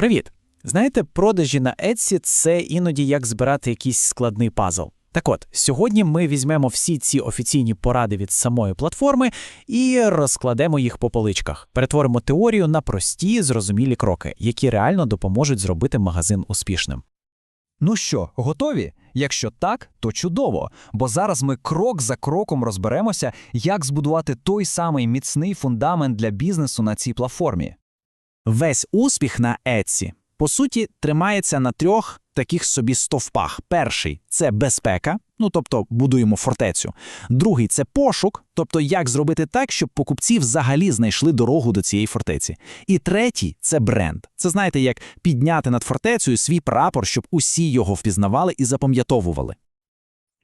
Привіт! Знаєте, продажі на Etsy – це іноді як збирати якийсь складний пазл. Так от, сьогодні ми візьмемо всі ці офіційні поради від самої платформи і розкладемо їх по поличках. Перетворимо теорію на прості, зрозумілі кроки, які реально допоможуть зробити магазин успішним. Ну що, готові? Якщо так, то чудово, бо зараз ми крок за кроком розберемося, як збудувати той самий міцний фундамент для бізнесу на цій платформі. Весь успіх на Etsy, по суті, тримається на трьох таких собі стовпах. Перший це безпека, ну тобто будуємо фортецю. Другий це пошук, тобто як зробити так, щоб покупці взагалі знайшли дорогу до цієї фортеці. І третій це бренд. Це знаєте, як підняти над фортецею свій прапор, щоб усі його впізнавали і запам'ятовували.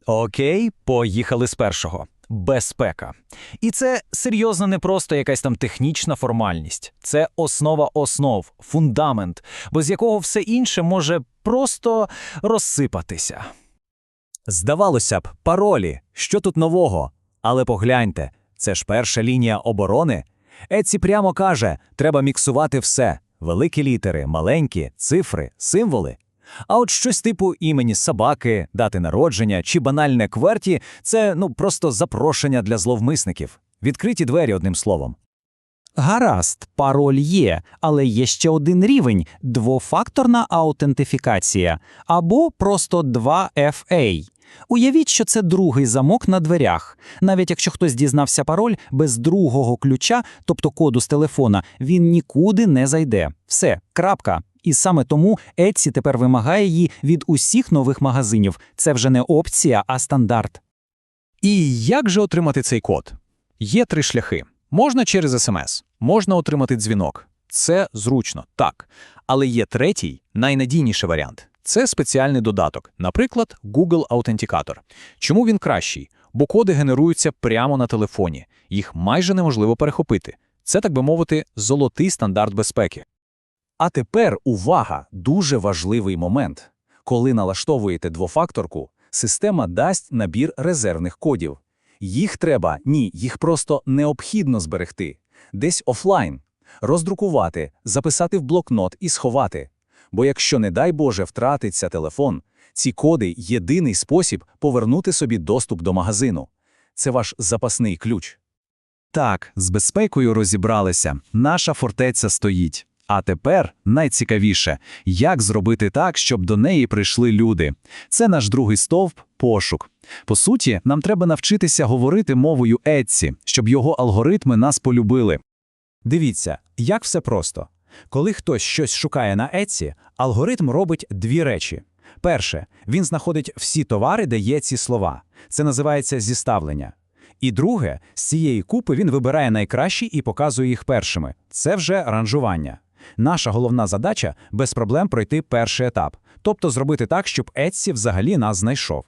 Окей, поїхали з першого. Безпека. І це серйозно не просто якась там технічна формальність, це основа основ, фундамент, без якого все інше може просто розсипатися. Здавалося б, паролі, що тут нового? Але погляньте, це ж перша лінія оборони. Еці прямо каже, треба міксувати все: великі літери, маленькі, цифри, символи. А от щось типу імені собаки, дати народження чи банальне кверті це ну просто запрошення для зловмисників. Відкриті двері одним словом. Гаразд, пароль є, але є ще один рівень двофакторна аутентифікація або просто 2FA. Уявіть, що це другий замок на дверях. Навіть якщо хтось дізнався пароль без другого ключа, тобто коду з телефона, він нікуди не зайде. Все, крапка. І саме тому Etsy тепер вимагає її від усіх нових магазинів. Це вже не опція, а стандарт. І як же отримати цей код? Є три шляхи. Можна через смс, можна отримати дзвінок. Це зручно, так. Але є третій, найнадійніший варіант. Це спеціальний додаток, наприклад, Google Authenticator. Чому він кращий? Бо коди генеруються прямо на телефоні, їх майже неможливо перехопити. Це, так би мовити, золотий стандарт безпеки. А тепер увага! Дуже важливий момент. Коли налаштовуєте двофакторку, система дасть набір резервних кодів. Їх треба, ні, їх просто необхідно зберегти. Десь офлайн, роздрукувати, записати в блокнот і сховати. Бо якщо, не дай Боже, втратиться телефон, ці коди єдиний спосіб повернути собі доступ до магазину. Це ваш запасний ключ. Так, з безпекою розібралися. Наша фортеця стоїть. А тепер найцікавіше, як зробити так, щоб до неї прийшли люди. Це наш другий стовп пошук. По суті, нам треба навчитися говорити мовою Etsy, щоб його алгоритми нас полюбили. Дивіться, як все просто. Коли хтось щось шукає на Etsy, алгоритм робить дві речі. Перше, він знаходить всі товари, де є ці слова. Це називається зіставлення. І друге, з цієї купи він вибирає найкращі і показує їх першими. Це вже ранжування. Наша головна задача без проблем пройти перший етап, тобто зробити так, щоб Etsy взагалі нас знайшов.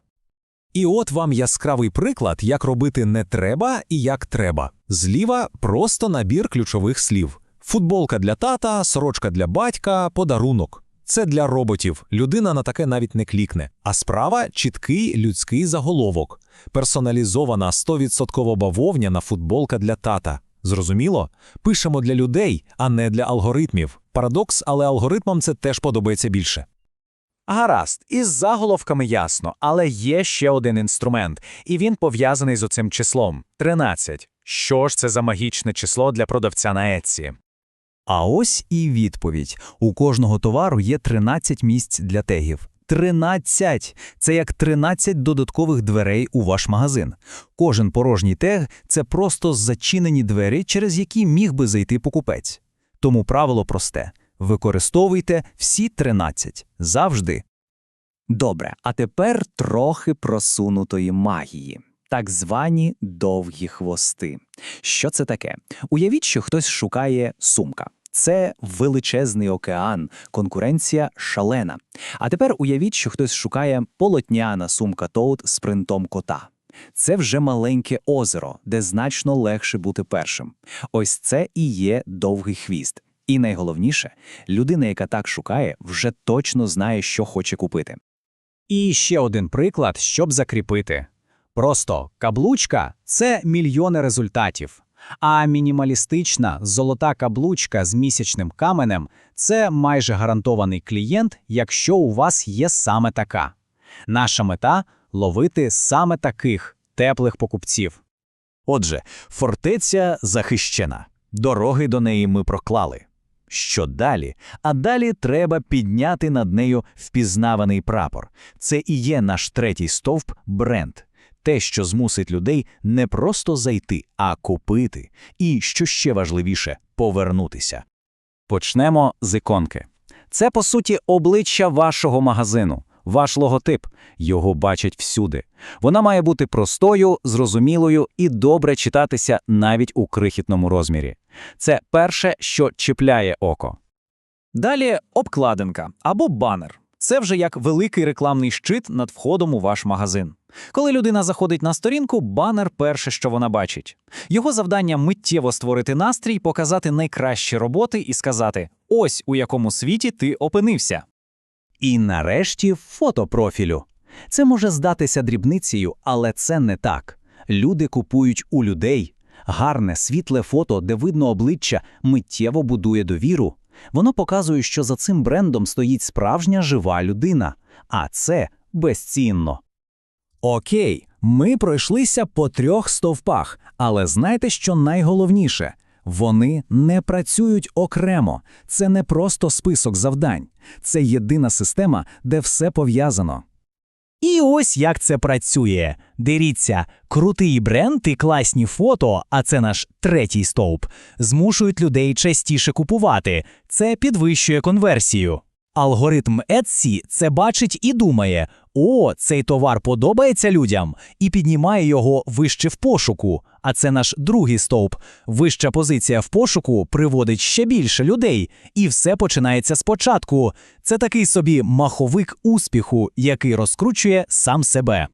І от вам яскравий приклад, як робити не треба і як треба. Зліва просто набір ключових слів: футболка для тата, сорочка для батька, подарунок. Це для роботів. Людина на таке навіть не клікне. А справа чіткий людський заголовок, персоналізована 100% бавовняна футболка для тата. Зрозуміло? Пишемо для людей, а не для алгоритмів. Парадокс, але алгоритмам це теж подобається більше. Гаразд, із заголовками ясно, але є ще один інструмент, і він пов'язаний з оцим числом 13. Що ж це за магічне число для продавця на Etsy? А ось і відповідь: у кожного товару є 13 місць для тегів. 13! Це як 13 додаткових дверей у ваш магазин. Кожен порожній тег це просто зачинені двері, через які міг би зайти покупець. Тому правило просте: використовуйте всі 13. Завжди. Добре, а тепер трохи просунутої магії. Так звані довгі хвости. Що це таке? Уявіть, що хтось шукає сумка. Це величезний океан, конкуренція шалена. А тепер уявіть, що хтось шукає полотняна сумка Тоут з принтом кота. Це вже маленьке озеро, де значно легше бути першим. Ось це і є довгий хвіст. І найголовніше, людина, яка так шукає, вже точно знає, що хоче купити. І ще один приклад, щоб закріпити. Просто каблучка це мільйони результатів. А мінімалістична золота каблучка з місячним каменем це майже гарантований клієнт, якщо у вас є саме така. Наша мета ловити саме таких теплих покупців. Отже, фортеця захищена. Дороги до неї ми проклали. Що далі? А далі треба підняти над нею впізнаваний прапор. Це і є наш третій стовп бренд. Те, що змусить людей не просто зайти, а купити. І, що ще важливіше, повернутися. Почнемо з іконки. Це, по суті, обличчя вашого магазину, ваш логотип. Його бачать всюди. Вона має бути простою, зрозумілою і добре читатися навіть у крихітному розмірі. Це перше, що чіпляє око. Далі обкладинка або банер. Це вже як великий рекламний щит над входом у ваш магазин. Коли людина заходить на сторінку, банер перше, що вона бачить. Його завдання миттєво створити настрій, показати найкращі роботи і сказати: ось у якому світі ти опинився. І нарешті фото профілю. Це може здатися дрібницею, але це не так. Люди купують у людей. Гарне, світле фото, де видно обличчя, миттєво будує довіру. Воно показує, що за цим брендом стоїть справжня жива людина, а це безцінно. Окей, ми пройшлися по трьох стовпах, але знаєте, що найголовніше? Вони не працюють окремо. Це не просто список завдань, це єдина система, де все пов'язано. І ось як це працює. Дивіться, крутий бренд і класні фото, а це наш третій стовп, змушують людей частіше купувати. Це підвищує конверсію. Алгоритм Etsy це бачить і думає: о, цей товар подобається людям, і піднімає його вище в пошуку. А це наш другий стовп. Вища позиція в пошуку приводить ще більше людей, і все починається спочатку. Це такий собі маховик успіху, який розкручує сам себе.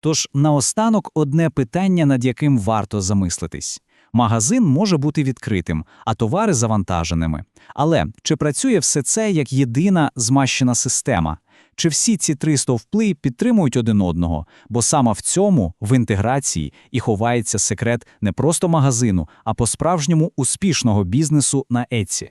Тож наостанок одне питання, над яким варто замислитись. Магазин може бути відкритим, а товари завантаженими. Але чи працює все це як єдина змащена система? Чи всі ці три стовпли підтримують один одного? Бо саме в цьому, в інтеграції, і ховається секрет не просто магазину, а по-справжньому успішного бізнесу на Etsy.